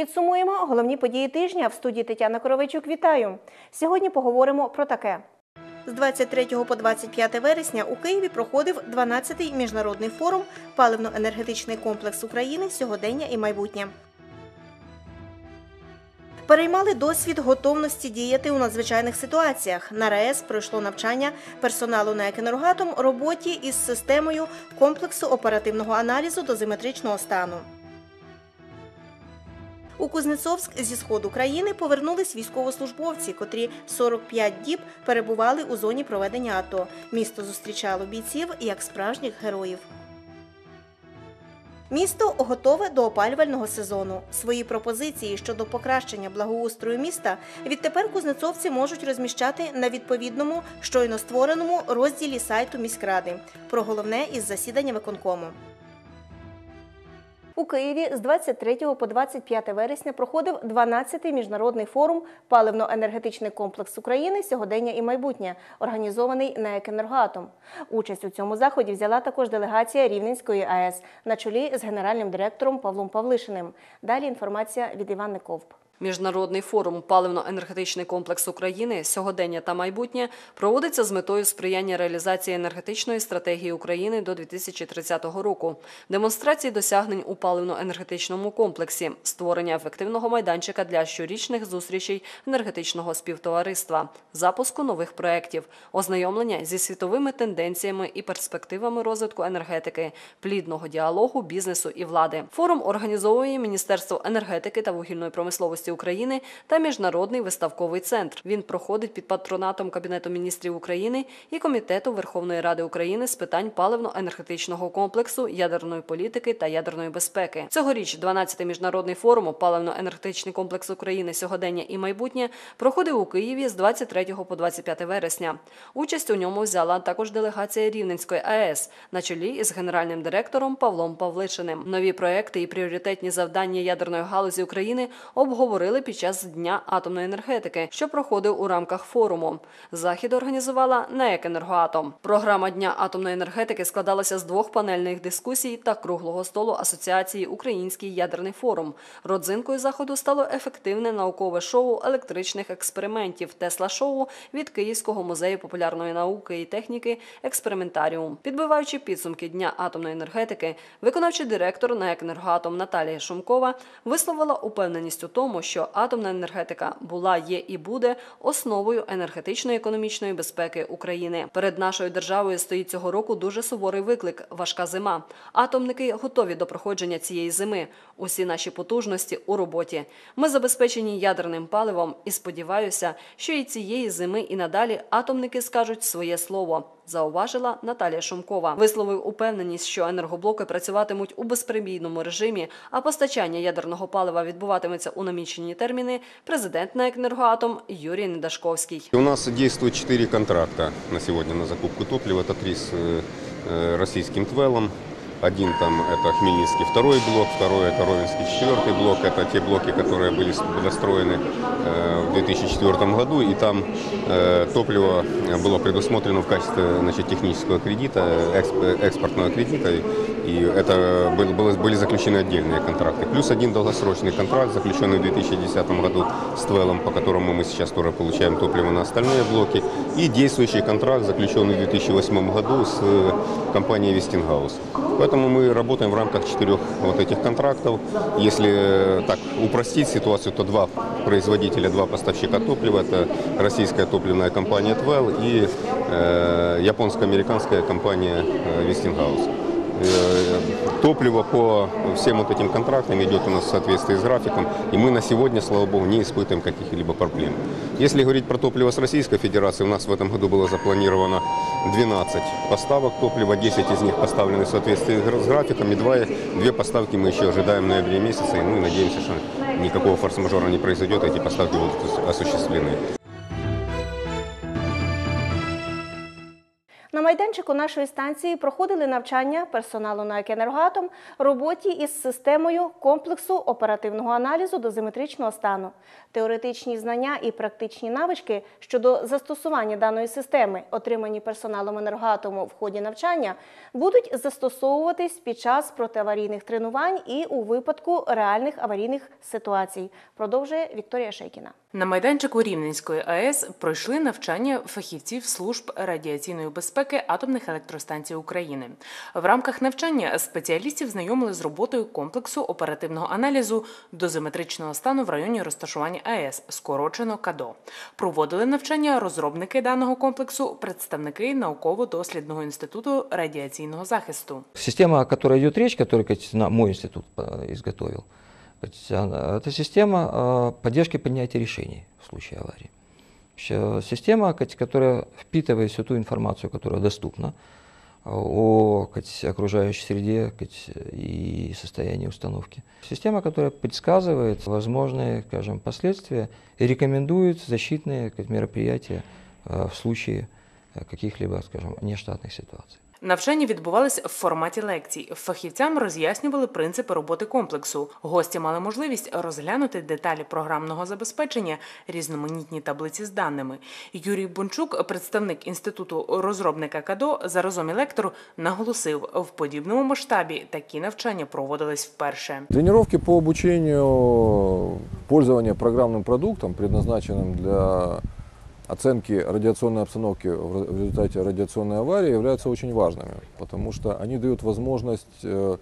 Підсумуємо головні події тижня в студії Тетяна Коровичук. Вітаю! Сьогодні поговоримо про таке. З 23 по 25 вересня у Києві проходив 12-й міжнародний форум Паливно-енергетичний комплекс України сьогодення і майбутнє. Переймали досвід готовності діяти у надзвичайних ситуаціях. На РаЕС пройшло навчання персоналу на «Екенергатом» роботі із системою комплексу оперативного аналізу дозиметричного стану. У Кузнецовськ зі сходу країни повернулись військовослужбовці, котрі 45 діб перебували у зоні проведення АТО. Місто зустрічало бійців як справжніх героїв. Місто готове до опалювального сезону. Свої пропозиції щодо покращення благоустрою міста відтепер кузнецовці можуть розміщати на відповідному щойно створеному розділі сайту міськради. Про головне із засідання виконкому. У Києві з 23 по 25 вересня проходив 12-й міжнародний форум Паливно-енергетичний комплекс України сьогодення і майбутнє, організований на «Екенергоатом». Участь у цьому заході взяла також делегація Рівненської АЕС на чолі з генеральним директором Павлом Павлишиним. Далі інформація від Іван Ковб. Міжнародний форум Паливно-енергетичний комплекс України сьогодення та майбутнє проводиться з метою сприяння реалізації енергетичної стратегії України до 2030 року, демонстрації досягнень у паливно-енергетичному комплексі, створення ефективного майданчика для щорічних зустрічей енергетичного співтовариства, запуску нових проєктів, ознайомлення зі світовими тенденціями і перспективами розвитку енергетики, плідного діалогу бізнесу і влади. Форум організовує Міністерство енергетики та вугільної промисловості України та Міжнародний виставковий центр. Він проходить під патронатом Кабінету міністрів України і Комітету Верховної Ради України з питань паливно-енергетичного комплексу, ядерної політики та ядерної безпеки. Цьогоріч 12-й міжнародний форум паливно-енергетичний комплекс України сьогодення і майбутнє проходив у Києві з 23 по 25 вересня. Участь у ньому взяла також делегація Рівненської АЕС на чолі із генеральним директором Павлом Павлишиним. Нові проекти і пріоритетні завдання ядерної галузі України обговорили під час дня атомної енергетики, що проходив у рамках форуму. Захід організувала НЕК «Енергоатом». Програма дня атомної енергетики складалася з двох панельних дискусій та круглого столу асоціації Український ядерний форум. Родзинкою заходу стало ефективне наукове шоу електричних експериментів Тесла-шоу від Київського музею популярної науки і техніки Експериментаріум. Підбиваючи підсумки дня атомної енергетики, виконавчий директор НЕК «Енергоатом» Наталія Шумкова висловила упевненість у тому, що атомна енергетика була, є і буде основою енергетичної економічної безпеки України. Перед нашою державою стоїть цього року дуже суворий виклик важка зима. Атомники готові до проходження цієї зими. Усі наші потужності у роботі. Ми забезпечені ядерним паливом і сподіваюся, що і цієї зими і надалі атомники скажуть своє слово. Зауважила Наталія Шумкова. Висловив упевненість, що енергоблоки працюватимуть у безперебійному режимі, а постачання ядерного палива відбуватиметься у намічені терміни. Президент НАЕК «Енергоатом» Юрій Недашковський. У нас действует четыре контракта на сегодня на закупку топлива. Это три с э, э, российским ТВЭЛом. Один там это Хмельницкий второй блок, второй это Ровенский четвертый блок. Это те блоки, которые были с- достроены э, в 2004 году. И там э, топливо было предусмотрено в качестве значит, технического кредита, эксп- экспортного кредита. И это был- было- были заключены отдельные контракты. Плюс один долгосрочный контракт, заключенный в 2010 году с ТВЭЛом, по которому мы сейчас тоже получаем топливо на остальные блоки. И действующий контракт, заключенный в 2008 году с э, компанией Westinghouse. Поэтому мы работаем в рамках четырех вот этих контрактов. Если э, так упростить ситуацию, то два производителя, два поставщика топлива. Это российская топливная компания ТВЭЛ и э, японско-американская компания Westinghouse. Э, Топливо по всем вот этим контрактам идет у нас в соответствии с графиком, и мы на сегодня, слава богу, не испытываем каких-либо проблем. Если говорить про топливо с Российской Федерации, у нас в этом году было запланировано 12 поставок топлива, 10 из них поставлены в соответствии с графиком, и два, две поставки мы еще ожидаем в ноябре месяце, и мы надеемся, что никакого форс-мажора не произойдет, эти поставки будут осуществлены. Майданчику нашої станції проходили навчання персоналу на «Екенергоатом» роботі із системою комплексу оперативного аналізу дозиметричного стану. Теоретичні знання і практичні навички щодо застосування даної системи, отримані персоналом енергоатому в ході навчання, будуть застосовуватись під час протиаварійних тренувань і у випадку реальних аварійних ситуацій. Продовжує Вікторія Шейкіна. На майданчику Рівненської АЕС пройшли навчання фахівців служб радіаційної безпеки атомних електростанцій України. В рамках навчання спеціалістів знайомили з роботою комплексу оперативного аналізу дозиметричного стану в районі розташування АЕС, скорочено КАДО. Проводили навчання розробники даного комплексу, представники науково-дослідного інституту радіаційного захисту. Система, о которой идет речь, которую кстати, на- мой институт э, изготовил, кстати, она- это система э, поддержки принятия решений в случае аварии. Система, которая впитывает всю ту информацию, которая доступна э, о окружающей среде и состоянии установки. Система, которая предсказывает возможные скажем, последствия и рекомендует защитные мероприятия э, в случае э, каких-либо скажем, нештатных ситуаций. Навчання відбувалися в форматі лекцій. Фахівцям роз'яснювали принципи роботи комплексу. Гості мали можливість розглянути деталі програмного забезпечення, різноманітні таблиці з даними. Юрій Бончук, представник інституту розробника КАДО, заразом і лектор, наголосив, в подібному масштабі такі навчання проводились вперше. Тренировки по обучению пользования программным продуктом, предназначенным для оценки радиационной обстановки в результате радиационной аварии, являются очень важными, потому что они дают возможность э,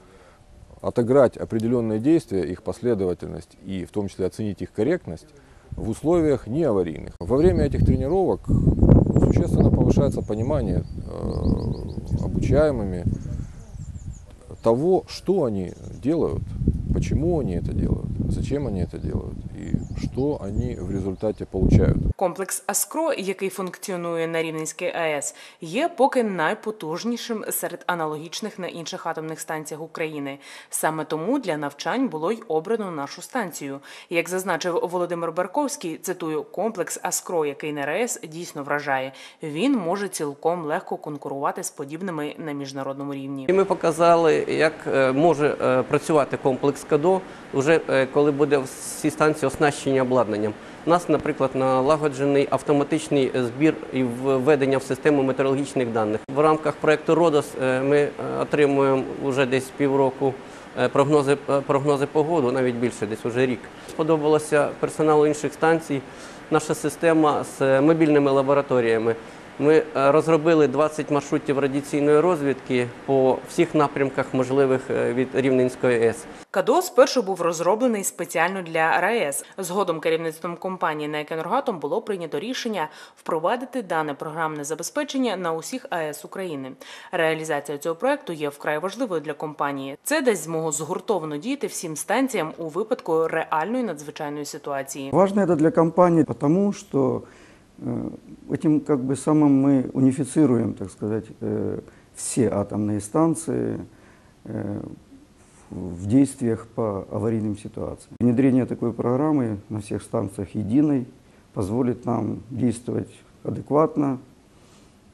отыграть определенные действия, их последовательность и в том числе оценить их корректность в условиях неаварийных. Во время этих тренировок существенно повышается понимание э, обучаемыми того, что они делают, почему они это делают, зачем они это делают что они в результате получают. Комплекс Аскро, який функціонує на Рівненській АЕС, є поки найпотужнішим серед аналогічних на інших атомних станціях України. Саме тому для навчань було й обрано нашу станцію. Як зазначив Володимир Барковський, цитую, комплекс Аскро, який на РАЕС дійсно вражає. Він може цілком легко конкурувати з подібними на міжнародному рівні. І ми показали, як е, може е, працювати комплекс КАДО, вже е, коли буде всі станції оснащені обладнанням. У нас, наприклад, налагоджений автоматичний збір і введення в систему метеорологічних даних. В рамках проєкту РОДОС е, ми е, отримуємо вже десь півроку е, прогнози, прогнози погоду, навіть більше, десь уже рік. Сподобалося персоналу інших станцій наша система з мобільними лабораторіями. Ми е, розробили 20 маршрутів радіаційної розвідки по всіх напрямках можливих е, від Рівненської ЕС. КАДО спершу був розроблений спеціально для РАЕС. Згодом керівництвом компанії на «Енергоатом» було прийнято рішення впровадити дане програмне забезпечення на усіх АЕС України. Реалізація цього проекту є вкрай важливою для компанії. Це дасть змогу згуртовано діяти всім станціям у випадку реальної надзвичайної ситуації. Важно это для компании, потому что э, этим как бы самым мы унифицируем, так сказать, э, все атомные станции э, в действиях по аварийным ситуациям. Внедрение такой программы на всех станциях единой позволит нам действовать адекватно,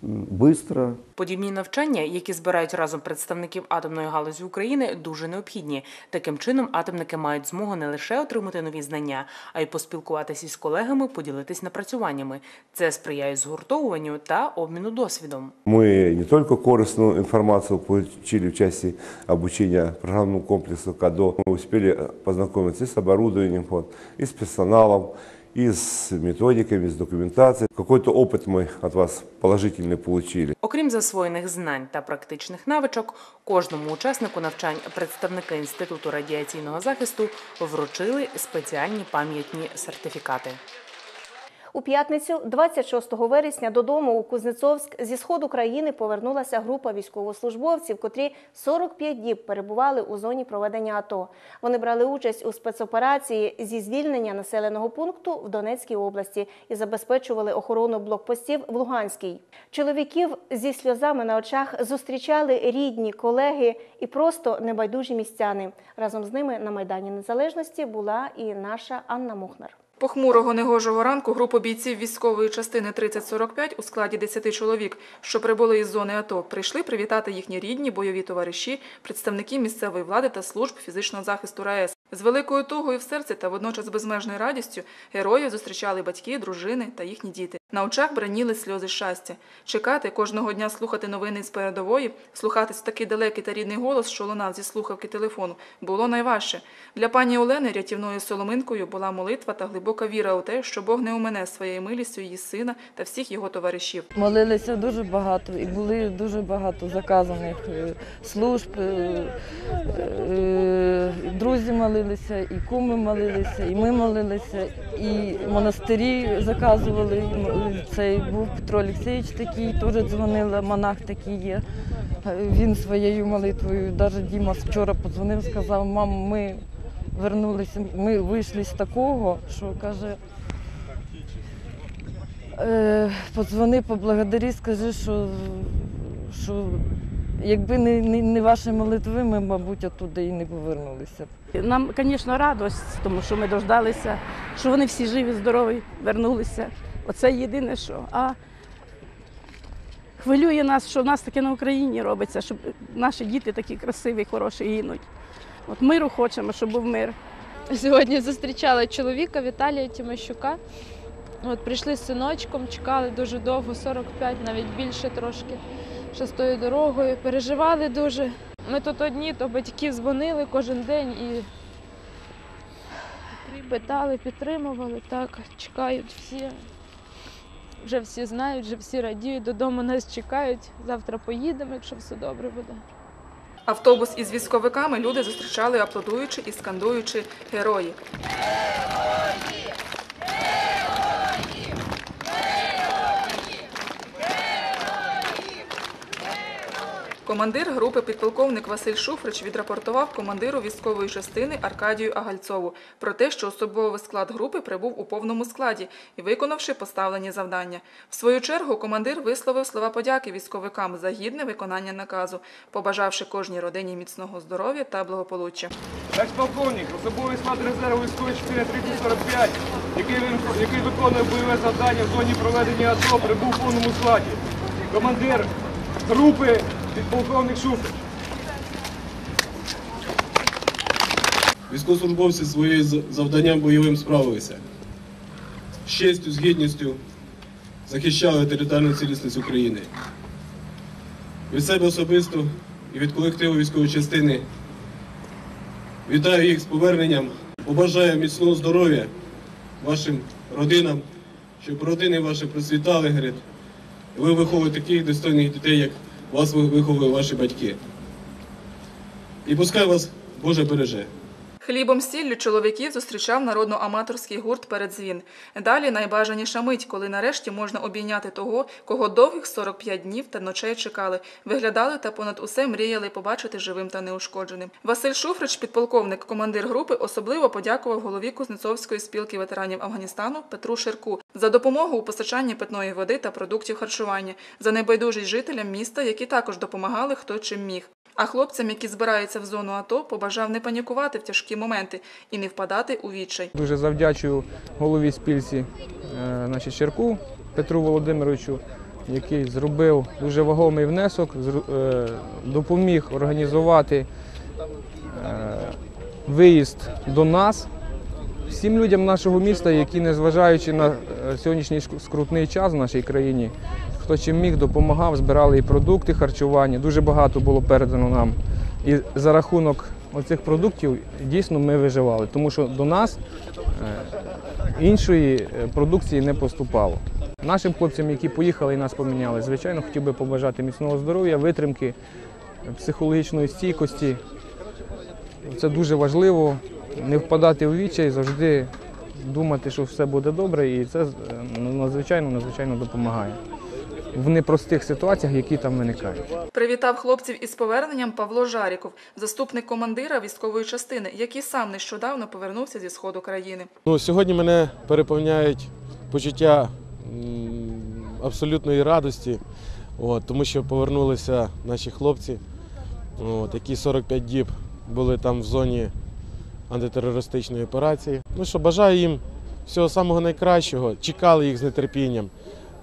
м, быстро, Подібні навчання, які збирають разом представників атомної галузі України, дуже необхідні. Таким чином, атомники мають змогу не лише отримати нові знання, а й поспілкуватися із колегами, поділитись напрацюваннями. Це сприяє згуртовуванню та обміну досвідом. Мы не только корыстную информацию получили в части обучения программному комплексу КАДО, мы успели познакомиться и с оборудованием, вот, и с персоналом, и с методиками, с документацией. Какой-то опыт мы от вас положительный получили. Окрім засвоєних знань та практичних навичок, кожному учаснику навчань представники інституту радіаційного захисту вручили спеціальні пам'ятні сертифікати. У п'ятницю, 26 вересня, додому у Кузнецовськ зі сходу країни повернулася група військовослужбовців, котрі 45 діб перебували у зоні проведення АТО. Вони брали участь у спецоперації зі звільнення населеного пункту в Донецькій області і забезпечували охорону блокпостів в Луганській. Чоловіків зі сльозами на очах зустрічали рідні, колеги і просто небайдужі містяни. Разом з ними на Майдані Незалежності була і наша Анна Мухнер. Похмурого негожого ранку групу бійців військової частини 3045 у складі 10 чоловік, що прибули із зони АТО, прийшли привітати їхні рідні, бойові товариші, представники місцевої влади та служб фізичного захисту РаЕС. З великою тугою в серці та водночас безмежною радістю героїв зустрічали батьки, дружини та їхні діти. На очах браніли сльози щастя. Чекати кожного дня слухати новини з передової, слухатись такий далекий та рідний голос, що лунав зі слухавки телефону, було найважче. Для пані Олени рятівною соломинкою була молитва та глибока віра у те, що Бог не умене своєю милістю її сина та всіх його товаришів. Молилися дуже багато і були дуже багато заказаних е, служб. е, е, Друзі молилися, і куми молилися, і ми молилися, і монастирі заказували. Цей був Петро Олексійович такий, теж дзвонила, монах такий є. Він своєю молитвою, навіть Діма вчора подзвонив, сказав, мам, ми вернулися, ми вийшли з такого, що каже. Е, подзвони, поблагодари, скажи, що, що якби не, не, не ваші молитви, ми, мабуть, оттуда і не повернулися. Нам, звісно, радость, тому що ми дождалися, що вони всі живі, здорові, вернулися. Оце єдине, що. А хвилює нас, що в нас таке на Україні робиться, щоб наші діти такі красиві, хороші гинуть. От миру хочемо, щоб був мир. Сьогодні зустрічали чоловіка Віталія Тимощука. От прийшли з синочком, чекали дуже довго, 45, навіть більше трошки шестою дорогою. Переживали дуже. Ми тут одні, то батьки дзвонили кожен день і питали, підтримували. Так, чекають всі. Вже всі знають, вже всі радіють, додому нас чекають. Завтра поїдемо, якщо все добре буде. Автобус із військовиками люди зустрічали, аплодуючи і скандуючи герої. Командир групи підполковник Василь Шуфрич відрапортував командиру військової частини Аркадію Агальцову про те, що особовий склад групи прибув у повному складі і виконавши поставлені завдання. В свою чергу командир висловив слова подяки військовикам за гідне виконання наказу, побажавши кожній родині міцного здоров'я та благополуччя. Екс-полковник, особовий склад резерву військової 4345, який, вин- який виконує бойове завдання в зоні проведення АТО, прибув у повному складі. Командир групи підполковник Шуфрич. Військовослужбовці своїм з- завданням бойовим справилися. З честю, з гідністю захищали територіальну цілісність України. Від себе особисто і від колективу військової частини вітаю їх з поверненням, побажаю міцного здоров'я вашим родинам, щоб родини ваші процвітали. І ви виховуєте таких достойних дітей, як вас виховували ваші батьки. І пускай вас Боже береже. Хлібом сіллю чоловіків зустрічав народно-аматорський гурт «Передзвін». Далі найбажаніша мить, коли нарешті можна обійняти того, кого довгих 45 днів та ночей чекали, виглядали та понад усе мріяли побачити живим та неушкодженим. Василь Шуфрич, підполковник, командир групи, особливо подякував голові Кузнецовської спілки ветеранів Афганістану Петру Ширку за допомогу у постачанні питної води та продуктів харчування, за небайдужість жителям міста, які також допомагали хто чим міг. А хлопцям, які збираються в зону АТО, побажав не панікувати в тяжкі моменти і не впадати у відчай. Дуже завдячую голові спільці е, значить, Черку Петру Володимировичу, який зробив дуже вагомий внесок, е, допоміг організувати е, виїзд до нас всім людям нашого міста, які, незважаючи на е, сьогоднішній скрутний час в нашій країні, хто чим міг, допомагав, збирали і продукти харчування. Дуже багато було передано нам. І за рахунок оцих продуктів дійсно ми виживали, тому що до нас е, іншої е, продукції не поступало. Нашим хлопцям, які поїхали і нас поміняли, звичайно, хотів би побажати міцного здоров'я, витримки, психологічної стійкості. Це дуже важливо. Не впадати у відчай, завжди думати, що все буде добре, і це е, надзвичайно, надзвичайно допомагає в непростих ситуаціях, які там виникають. Привітав хлопців із поверненням Павло Жаріков, заступник командира військової частини, який сам нещодавно повернувся зі сходу країни. Ну, сьогодні мене переповняють почуття абсолютної радості, от, тому що повернулися наші хлопці, от, які 45 діб були там в зоні антитерористичної операції. Ну що, бажаю їм всього самого найкращого. Чекали їх з нетерпінням.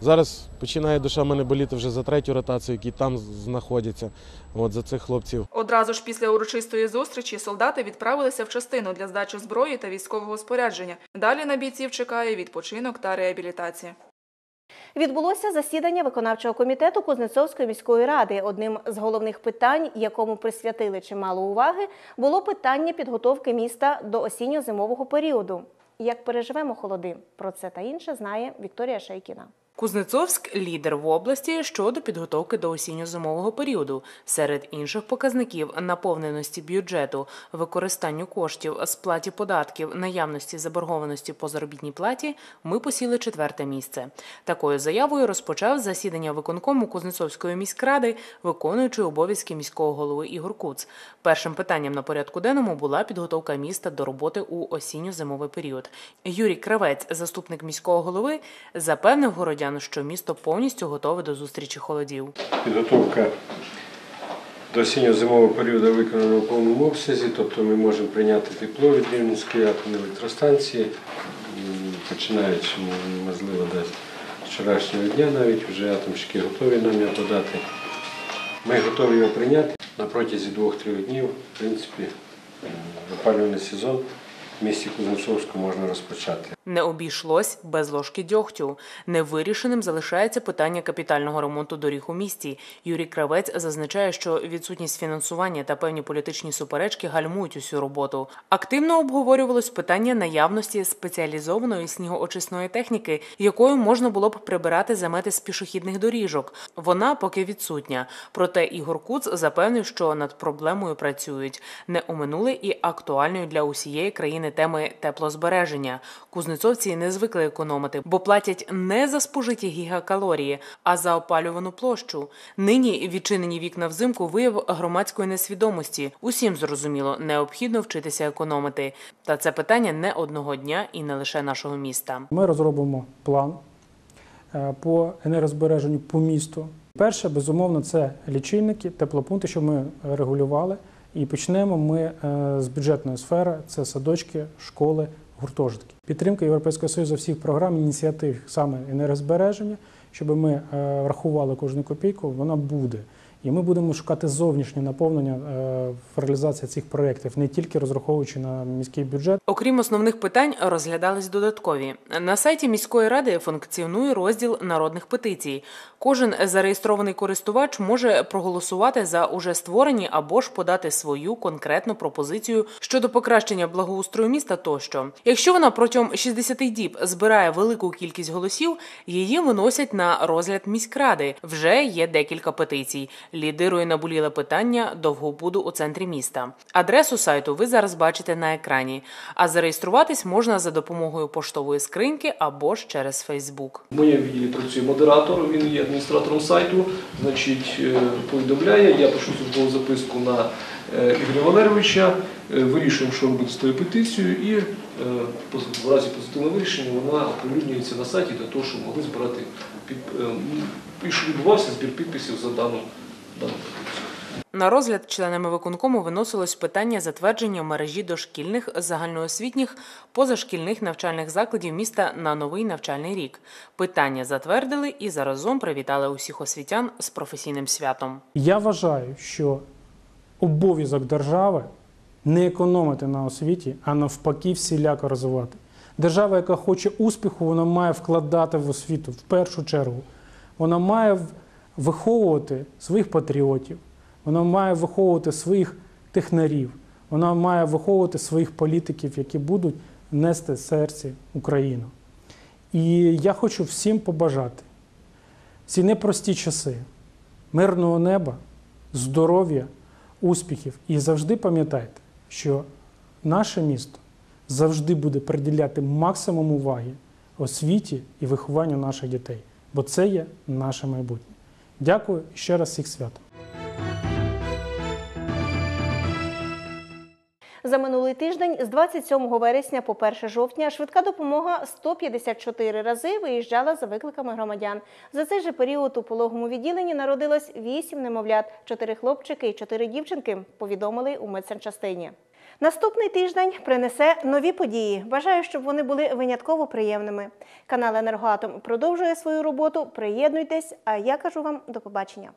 Зараз починає душа мене боліти вже за третю ротацію, які там знаходяться. От за цих хлопців. Одразу ж після урочистої зустрічі солдати відправилися в частину для здачі зброї та військового спорядження. Далі на бійців чекає відпочинок та реабілітація. Відбулося засідання виконавчого комітету Кузнецовської міської ради. Одним з головних питань, якому присвятили чимало уваги, було питання підготовки міста до осінньо-зимового періоду. Як переживемо холоди? Про це та інше знає Вікторія Шейкіна. Кузнецовськ лідер в області щодо підготовки до осінньо-зимового періоду. Серед інших показників наповненості бюджету, використанню коштів, сплаті податків, наявності заборгованості по заробітній платі. Ми посіли четверте місце. Такою заявою розпочав засідання виконкому Кузнецовської міськради, виконуючий обов'язки міського голови Ігор Куц. Першим питанням на порядку денному була підготовка міста до роботи у осінньо-зимовий період. Юрій Кравець, заступник міського голови, запевнив городян, що місто повністю готове до зустрічі холодів. Підготовка до осінньо-зимового періоду виконана у повному обсязі, тобто ми можемо прийняти тепло від Рівненської атомної електростанції, починаючи, можливо, десь з вчорашнього дня навіть вже атомщики готові нам його подати. Ми готові його прийняти на протязі двох-трьох днів. В принципі, опалювальний сезон в місті Кузнецовську можна розпочати. Не обійшлось без ложки дьогтю. Невирішеним залишається питання капітального ремонту доріг у місті. Юрій Кравець зазначає, що відсутність фінансування та певні політичні суперечки гальмують усю роботу. Активно обговорювалось питання наявності спеціалізованої снігоочисної техніки, якою можна було б прибирати замети з пішохідних доріжок. Вона поки відсутня. Проте Ігор Куц запевнив, що над проблемою працюють. Не оминули і актуальної для усієї країни теми теплозбереження. Кузнецовці не звикли економити, бо платять не за спожиті гігакалорії, а за опалювану площу. Нині відчинені вікна взимку вияв громадської несвідомості. Усім зрозуміло, необхідно вчитися економити. Та це питання не одного дня і не лише нашого міста. Ми розробимо план е, по енергозбереженню по місту. Перше, безумовно, це лічильники, теплопункти, що ми регулювали. І почнемо ми е, з бюджетної сфери: це садочки, школи, гуртожитки. Підтримка Європейського Союзу всіх програм, ініціатив саме енергозбереження, щоб ми врахували рахували кожну копійку, вона буде. І ми будемо шукати зовнішнє наповнення е, в реалізації цих проєктів, не тільки розраховуючи на міський бюджет. Окрім основних питань, розглядались додаткові. На сайті міської ради функціонує розділ народних петицій. Кожен зареєстрований користувач може проголосувати за уже створені або ж подати свою конкретну пропозицію щодо покращення благоустрою міста тощо. Якщо вона протягом 60 діб збирає велику кількість голосів, її виносять на розгляд міськради. Вже є декілька петицій. Лідирує наболіле питання довгобуду у центрі міста. Адресу сайту ви зараз бачите на екрані. А зареєструватись можна за допомогою поштової скриньки або ж через Фейсбук. В моєму відділі працює модератор, він є адміністратором сайту, значить, е, повідомляє, я пишу службову записку на е, Ігоря Валерійовича, е, вирішуємо, що робити з тою петицією, і в разі позитивного вирішення вона оприлюднюється на сайті для того, щоб могли збирати під, і відбувався збір підписів за дану. На розгляд членами виконкому виносилось питання затвердження мережі дошкільних, загальноосвітніх, позашкільних навчальних закладів міста на новий навчальний рік. Питання затвердили і заразом привітали усіх освітян з професійним святом. Я вважаю, що обов'язок держави не економити на освіті, а навпаки, всіляко розвивати. Держава, яка хоче успіху, вона має вкладати в освіту в першу чергу. Вона має виховувати своїх патріотів, вона має виховувати своїх технарів, вона має виховувати своїх політиків, які будуть нести серці Україну. І я хочу всім побажати ці непрості часи мирного неба, здоров'я, успіхів. І завжди пам'ятайте, що наше місто завжди буде приділяти максимум уваги освіті і вихованню наших дітей, бо це є наше майбутнє. Дякую і ще раз всіх святом. За минулий тиждень з 27 вересня по 1 жовтня швидка допомога 154 рази виїжджала за викликами громадян. За цей же період у пологовому відділенні народилось 8 немовлят, 4 хлопчики і 4 дівчинки, повідомили у медсанчастині. Наступний тиждень принесе нові події. Бажаю, щоб вони були винятково приємними. Канал Енергоатом продовжує свою роботу. Приєднуйтесь. А я кажу вам до побачення.